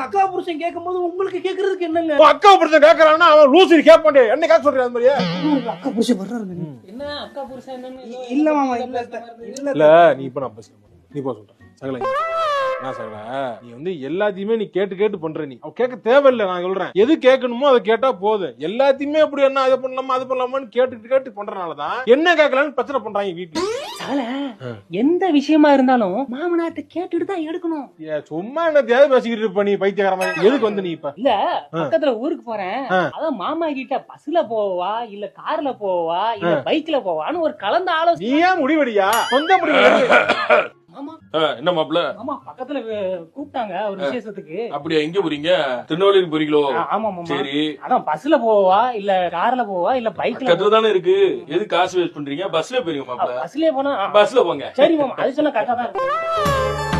அக்கா புருஷன் கேட்கும்போது உங்களுக்கு கேக்குறதுக்கு என்னங்க? அக்கா புருஷன் கேக்குறான்னா அவன் லூசி கேட்பாண்டே என்ன கேட்க சொல்றேன் அது மாதிரியே? அக்கா புருஷன் வர்றாருங்க. என்ன அக்கா புருஷன் என்னன்னு இல்ல மாமா. இல்ல இல்ல. நீ இப்ப நான் பேசுறேன். நீ போ சொல்றேன். சகல நான் சகல நீ வந்து எல்லாத்தையுமே நீ கேட்டு கேட்டு பண்ற நீ. அவ கேட்க தேவையில்லை நான் சொல்றேன். எது கேட்கணுமோ அதை கேட்டா போதும் எல்லாத்தையுமே அப்படி என்ன அதை பண்ணலாமா அது பண்ணலாமான்னு கேட்டு கேட்டு பண்றனாலதான் என்ன கேட்கலான்னு பிரச்சனை பண்றாங்க வீட்டுல எந்த விஷயமா இருந்தாலும் மாமனார்ட்ட கேட்டுட்டு தான் எடுக்கணும். சும்மா என்ன தேவை பேசிக்கிட்டு இருப்ப நீ பைத்தியக்கார மாதிரி. எதுக்கு வந்து நீ இப்ப? இல்ல பக்கத்துல ஊருக்கு போறேன். அதான் மாமா கிட்ட பஸ்ல போவா இல்ல கார்ல போவா இல்ல பைக்ல போவான்னு ஒரு கலந்த ஆலோசனை. நீ ஏன் முடிவெடியா? சொந்த முடிவு என்ன மாப்பிள? ஆமா பக்கத்துல கூப்பிட்டாங்க ஒரு விசேஷத்துக்கு. அப்படியா எங்க போறீங்க? திருநெல்வேலிக்கு போறீங்களோ? ஆமா சரி. அதான் பஸ்ல போவா இல்ல கார்ல போவா இல்ல பைக்ல தானே இருக்கு. எது காசு வேஸ்ட் பண்றீங்க? பஸ்ல போறீங்க மாப்பிள. பஸ்லயே போனா பஸ்ல போங்க. சரி மாமா அது சொன்னா கரெக்டா தான் இருக்கு